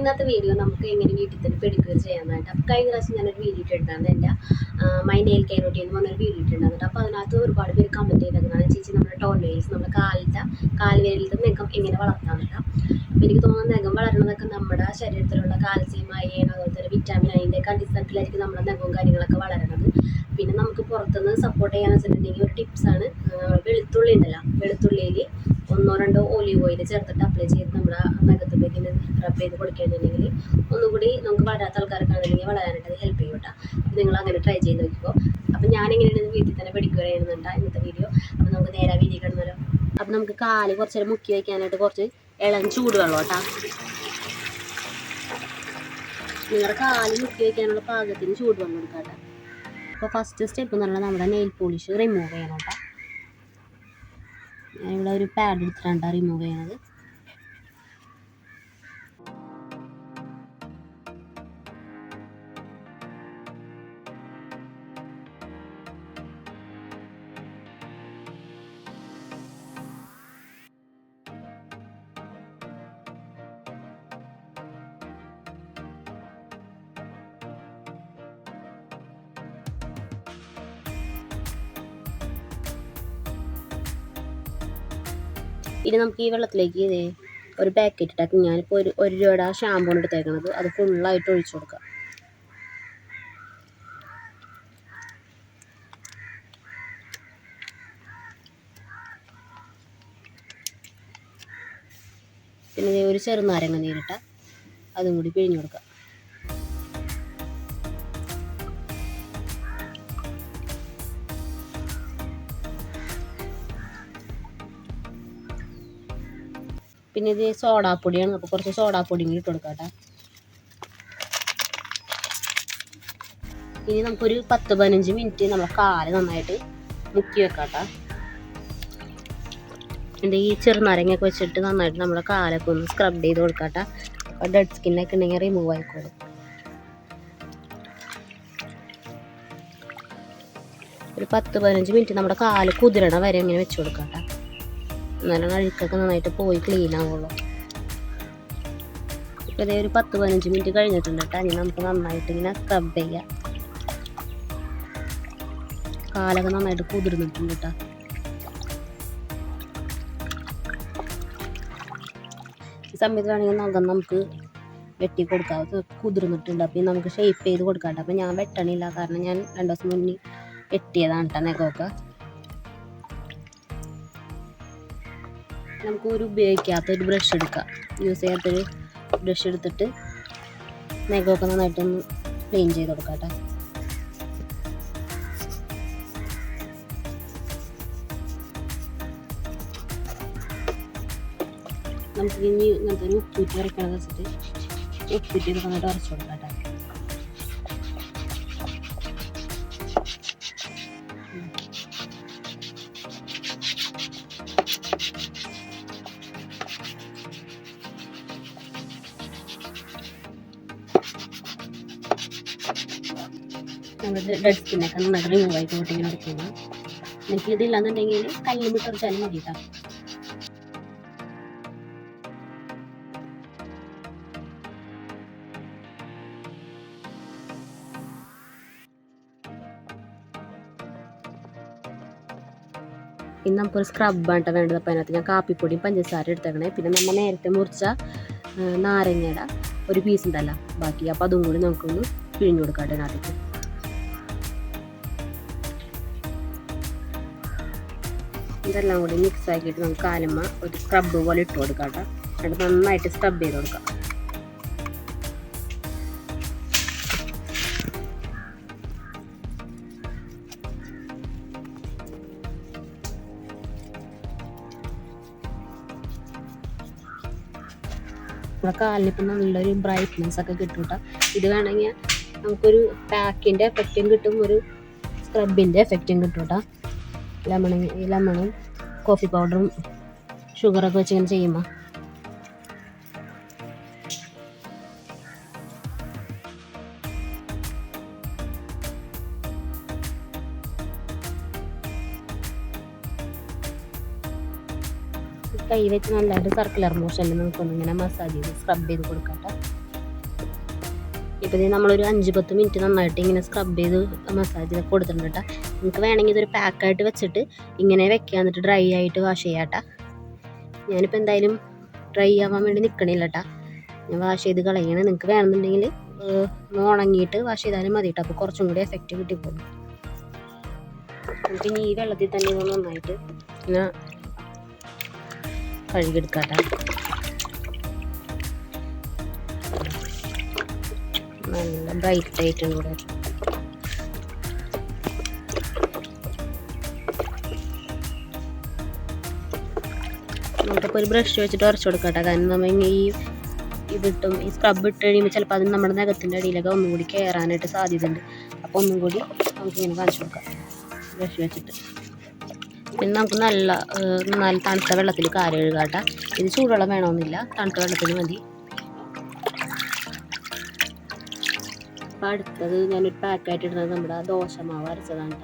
ഇന്നത്തെ വീഡിയോ നമുക്ക് എങ്ങനെ വീട്ടിൽ തന്നെ പെഡിക്യൂർ ചെയ്യാനായിട്ട്. അപ്പോൾ കഴിഞ്ഞ പ്രാവശ്യം ഞാനൊരു വീഡിയോ ഇട്ടിട്ടുണ്ടായിരുന്നു എന്റെ മൈ നെയിൽ കെയർ റൊട്ടീൻ എന്ന് പറഞ്ഞൊരു വീഡിയോ ഇട്ടിട്ടുണ്ടായിരുന്നു അപ്പോൾ അതിനകത്ത് ഒരുപാട് പേര് കമന്റ് ചെയ്തേക്കുന്നതാണ്. ചേച്ചി നമ്മുടെ ടോൺ നെയിൽസ് നമ്മുടെ കാലിന്റെ കാൽവിരലിലത്തെ നഖം എങ്ങനെ വളർത്താമെന്നില്ല അപ്പോൾ എനിക്ക് തോന്നുന്നു നഖം വളരുന്നതൊക്കെ നമ്മുടെ ശരീരത്തിലുള്ള കാൽസ്യം അയൺ അതുപോലെ തന്നെ വിറ്റാമിൻ അതിന്റെ അടിസ്ഥാനത്തിലായിരിക്കും നമ്മുടെ നഖവും കാര്യങ്ങളൊക്കെ വളരണത് പിന്നെ നമുക്ക് പുറത്തുനിന്ന് സപ്പോർട്ട് ചെയ്യാന്ന് വെച്ചിട്ടുണ്ടെങ്കിൽ ഒരു ടിപ്സാണ് വെളുത്തുള്ളി ഉണ്ടല്ലോ വെളുത്തുള്ളിയിൽ ഒന്നോ രണ്ടോ ഒലിവ് ഓയിൽ ചേർത്തിട്ട് അപ്ലൈ ചെയ്ത് നമ്മുടെ നഖത്തുമ്പേക്ക് റബ് ചെയ്ത് കൊടുക്കുകയാണെന്നുണ്ടെങ്കിൽ ഒന്നുകൂടി നമുക്ക് വളരാത്ത ആൾക്കാർക്കാണെന്നുണ്ടെങ്കിൽ വളരാനായിട്ട് ഹെൽപ്പ് ചെയ്യും കേട്ടോ. അപ്പോൾ നിങ്ങൾ അങ്ങനെ ട്രൈ ചെയ്ത് നോക്കിക്കോ. അപ്പോൾ ഞാൻ എങ്ങനെയാണ് വീട്ടിൽ തന്നെ പഠിക്കുകയായിരുന്നുണ്ട് ഇന്നത്തെ വീഡിയോ അപ്പോൾ നമുക്ക് നേരെ വീഡിയോ കിടന്നല്ലോ അപ്പോൾ നമുക്ക് കാൽ കുറച്ച് നേരം മുക്കി വയ്ക്കാനായിട്ട് കുറച്ച് ഇളം ചൂടുവെള്ളം കേട്ടോ. നിങ്ങളുടെ കാൽ മുക്കി വയ്ക്കാനുള്ള പാകത്തിന് ചൂടുവെള്ളം എടുക്കാം കേട്ടോ. അപ്പോൾ ഫസ്റ്റ് സ്റ്റെപ്പ് എന്ന് പറഞ്ഞാൽ നമ്മുടെ നെയിൽ പോളിഷ് റിമൂവ് ചെയ്യണം കേട്ടോ. ഞാനിവിടെ ഒരു പാഡ് എടുത്തിട്ടാണ് റിമൂവ് ചെയ്യണത്. ഇനി നമുക്ക് ഈ വെള്ളത്തിലേക്ക് ഇതേ ഒരു പാക്കറ്റ് ഇട്ടാക്കി ഞാനിപ്പോൾ ഒരു ഒരു രൂപയുടെ ആ ഷാമ്പൂണ് എടുത്തേക്കണത്. അത് ഫുള്ളായിട്ട് ഒഴിച്ചു കൊടുക്കാം. പിന്നെ ഒരു ചെറുനാരങ്ങ നീരിട്ട അതും കൂടി പിഴിഞ്ഞു കൊടുക്കാം. പിന്നെ ഇത് സോഡാപ്പൊടിയാണ്. അപ്പോൾ കുറച്ച് സോഡാപ്പൊടി കൂടി ഇട്ട് കൊടുക്കാം കേട്ടോ ഇനി നമുക്കൊരു പത്ത് പതിനഞ്ച് മിനിറ്റ് നമ്മളെ കാൽ നന്നായിട്ട് മുക്കി വെക്കാം കേട്ടോ എന്റെ ഈ ചെറുനാരങ്ങയൊക്കെ വെച്ചിട്ട് നന്നായിട്ട് നമ്മുടെ കാലൊക്കെ ഒന്ന് സ്ക്രബ് ചെയ്ത് കൊടുക്കാം അപ്പോൾ ഡെഡ് സ്കിന്നൊക്കെ ഉണ്ടെങ്കിൽ റിമൂവ് ആയിക്കോളും ഒരു പത്ത് പതിനഞ്ച് മിനിറ്റ് നമ്മുടെ കാൽ കുതിരണ വരെ ഇങ്ങനെ വെച്ച് കൊടുക്കാം കേട്ടോ എന്നാലാണ് അഴുക്കൊക്കെ നന്നായിട്ട് പോയി ക്ലീൻ ആവുള്ളൂ. ഇപ്പൊ ഇതേ ഒരു പത്ത് പതിനഞ്ച് മിനിറ്റ് കഴിഞ്ഞിട്ടുണ്ട് കേട്ടോ. ഇനി നമുക്ക് നന്നായിട്ട് ഇങ്ങനെ സ്ക്രബ് ചെയ്യാം. കാലൊക്കെ നന്നായിട്ട് കുതിർന്നിട്ടുണ്ട് കേട്ടോ. ഈ സമയത്ത് നഖം നമുക്ക് വെട്ടി കൊടുക്കാം. കുതിർന്നിട്ടുണ്ട്. അപ്പം നമുക്ക് ഷേപ്പ് ചെയ്ത് കൊടുക്കാം അപ്പം ഞാൻ വെട്ടണില്ല. കാരണം ഞാൻ രണ്ടു ദിവസം മുന്നേ വെട്ടിയതാണ് കേട്ടോ നഖമൊക്കെ. നമുക്ക് ഒരു ഉപയോഗിക്കാത്ത ഒരു ബ്രഷ് എടുക്കാം. യൂസ് ചെയ്യാത്തൊരു ബ്രഷ് എടുത്തിട്ട് നഖമൊക്കെ നന്നായിട്ടൊന്ന് ക്ലീൻ ചെയ്ത് കൊടുക്കാം കേട്ടോ നമുക്ക് ഇനി ഇങ്ങനത്തെ ഒരു ഉപ്പൂറ്റി അരക്കണം വെച്ചിട്ട് ഉപ്പൂറ്റി നന്നായിട്ട് അരച്ചു കൊടുക്കാം കേട്ടോ നമ്മുടെ ഡെഡ് സ്കിന്നൊക്കെ നന്നായിട്ട് റിമൂവ് ഇങ്ങനെ എടുക്കണം എനിക്ക് ഇതില്ലാന്നുണ്ടെങ്കിൽ കല്ലും ഉറച്ചാലും മതി കേട്ടോ നമുക്കൊരു സ്ക്രബാണ് കേട്ടോ വേണ്ടത്. അപ്പോൾ അതിനകത്ത് ഞാൻ കാപ്പിപ്പൊടിയും പഞ്ചസാര എടുത്തേക്കണേ. പിന്നെ നമ്മൾ നേരത്തെ മുറിച്ച നാരങ്ങയുടെ ഒരു പീസ് ഉണ്ടല്ലോ ബാക്കി. അപ്പോൾ അതും കൂടി നമുക്കൊന്ന് പിഴിഞ്ഞു കൊടുക്കാം അതിനകത്തേക്ക്. ഇതെല്ലാം കൂടി മിക്സ് ആക്കിയിട്ട് നമുക്ക് കാലുമ്മ ഒരു സ്ക്രബ് പോലെ ഇട്ട് കൊടുക്കാം കേട്ടോ. എന്നിട്ട് നന്നായിട്ട് സ്ക്രബ് ചെയ്ത് കൊടുക്കാം. നമ്മുടെ കാലിനിപ്പം നല്ലൊരു ബ്രൈറ്റ്നെസ് ഒക്കെ കിട്ടും ഇത് വേണമെങ്കിൽ നമുക്കൊരു പാക്കിന്റെ എഫക്റ്റും കിട്ടും ഒരു സ്ക്രബിന്റെ എഫക്റ്റും കേട്ടോ. ലെമൺ ലെമണും കോഫി പൗഡറും ഷുഗറൊക്കെ വെച്ച് ഇങ്ങനെ ചെയ്യുമ്പോൾ കൈ വെച്ച് നല്ലൊരു സർക്കുലർ മോഷനിൽ നമുക്കൊന്ന് ഇങ്ങനെ മസാജ് ചെയ്ത് സ്ക്രബ് ചെയ്ത് കൊടുക്കട്ടെ. ഇപ്പം നമ്മളൊരു അഞ്ച് പത്ത് മിനിറ്റ് നന്നായിട്ട് ഇങ്ങനെ സ്ക്രബ് ചെയ്ത് മസാജ് ചെയ്ത് കൊടുത്തിട്ടുണ്ട് കേട്ടോ. നിങ്ങൾക്ക് വേണമെങ്കിൽ ഇതൊരു പാക്കായിട്ട് വെച്ചിട്ട് ഇങ്ങനെ വെക്കുക. എന്നിട്ട് ഡ്രൈ ആയിട്ട് വാഷ് ചെയ്യാം കേട്ടോ ഞാനിപ്പോൾ എന്തായാലും ഡ്രൈ ആവാൻ വേണ്ടി നിൽക്കണില്ല ഞാൻ വാഷ് ചെയ്ത് കളയണം. നിങ്ങൾക്ക് വേണമെന്നുണ്ടെങ്കിൽ ഉണങ്ങിയിട്ട് വാഷ് ചെയ്താലും മതി കേട്ടോ അപ്പോൾ കുറച്ചും കൂടി എഫക്റ്റ് കിട്ടിപ്പോകും നമുക്ക് ഇനി ഈ വെള്ളത്തിൽ തന്നെ ഒന്ന് നന്നായിട്ട് ഇങ്ങനെ കഴുകിയെടുക്കാം കേട്ടോ നല്ല ബ്രൈറ്റ് ആയിട്ടുണ്ട് ഇവിടെ നമുക്കിപ്പോൾ ഒരു ബ്രഷ് വെച്ചിട്ട് ഉരച്ചു കൊടുക്കട്ടെ. കാരണം നമ്മൾ ഈ ഇതിട്ടും ഈ സ്ക്രബ് ഇട്ട് കഴിയുമ്പോൾ ചിലപ്പോൾ അത് നമ്മുടെ നഖത്തിന്റെ അടിയിലൊക്കെ ഒന്നും കൂടി കയറാനായിട്ട് സാധ്യതയുണ്ട്. അപ്പോൾ ഒന്നും കൂടി നമുക്കിങ്ങനെ കാണിച്ചു കൊടുക്കാം. ബ്രഷ് വെച്ചിട്ട്. പിന്നെ നമുക്ക് നല്ല നല്ല തണുത്ത വെള്ളത്തിൽ കാര്യം കഴുകാട്ടെ. ഇത് ചൂടുവെള്ളം വേണമെന്നില്ല. തണുത്ത വെള്ളത്തിൽ മതി. അപ്പം അടുത്തത് ഞാനൊരു പാക്കായിട്ട് ഇടുന്നത് നമ്മുടെ ദോശമാവ് അരച്ചതാണ്.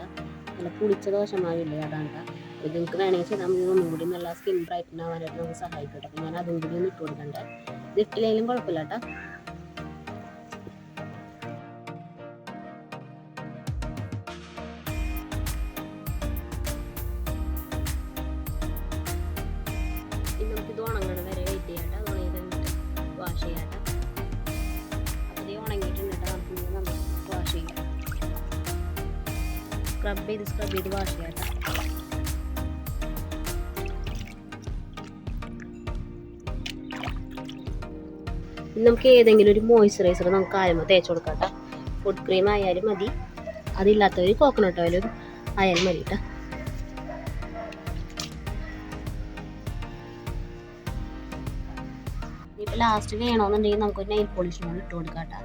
നല്ല പുളിച്ച ദോശമാവില്ലേ അതാണ്. അപ്പോൾ നിങ്ങൾക്ക് വേണമെങ്കിൽ ചെയ്താൽ നമുക്ക് ഒന്നുകൂടി നല്ല സ്കിൻ ബ്രൈറ്റൻ ആവാനായിട്ട് നമുക്ക് സഹായിക്കും കേട്ടോ അപ്പോൾ ഞാൻ അതും കൂടി ഒന്ന് ഇട്ട് കൊടുക്കണ്ടേ? ഇത് ഇട്ടില്ലെങ്കിലും കുഴപ്പമില്ല കേട്ടോ സ്ക്രബ് ചെയ്ത് സ്ക്രബ് ചെയ്ത് വാഷ് ചെയ്യാം നമുക്ക് ഏതെങ്കിലും ഒരു മോയ്സ്ചറൈസർ നമുക്ക് കാലുമ്പോൾ തേച്ച് കൊടുക്കാം കേട്ടോ ഫുഡ് ക്രീം ആയാലും മതി. അതില്ലാത്തവർ കോക്കനട്ട് ഓയിലും ആയാലും മതി കേട്ടോ ഇനിയിപ്പോൾ ലാസ്റ്റ് വേണമെന്നുണ്ടെങ്കിൽ നമുക്ക് നെയിൽ പോളിഷ് കൂടി ഇട്ട് കൊടുക്കാം കേട്ടോ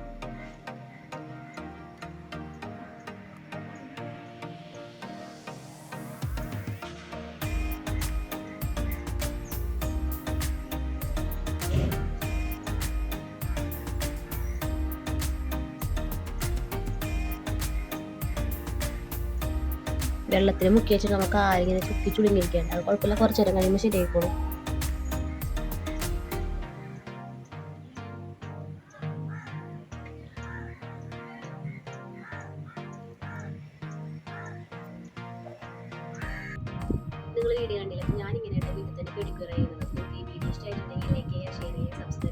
വെള്ളത്തിൽ മുക്കി വെച്ചിട്ട് നമുക്ക് ആരെങ്കിലും ചുക്കി ചുളിങ്ങിരിക്കേണ്ട അത് കുഴപ്പമില്ല കുറച്ച് നേരം കഴിയുമ്പോൾ ശരിയായിക്കോളും. നിങ്ങൾ വീഡിയോ കണ്ടില്ല? ഞാൻ ഇങ്ങനെയാണ് വീട്ടിൽ തന്നെ പെഡിക്യൂർ ചെയ്യുന്നത് ഈ വീഡിയോ ഇഷ്ടമായിട്ടുണ്ടെങ്കിൽ ലൈക്ക് ചെയ്യുക ഷെയർ ചെയ്യുക സബ്സ്ക്രൈബ്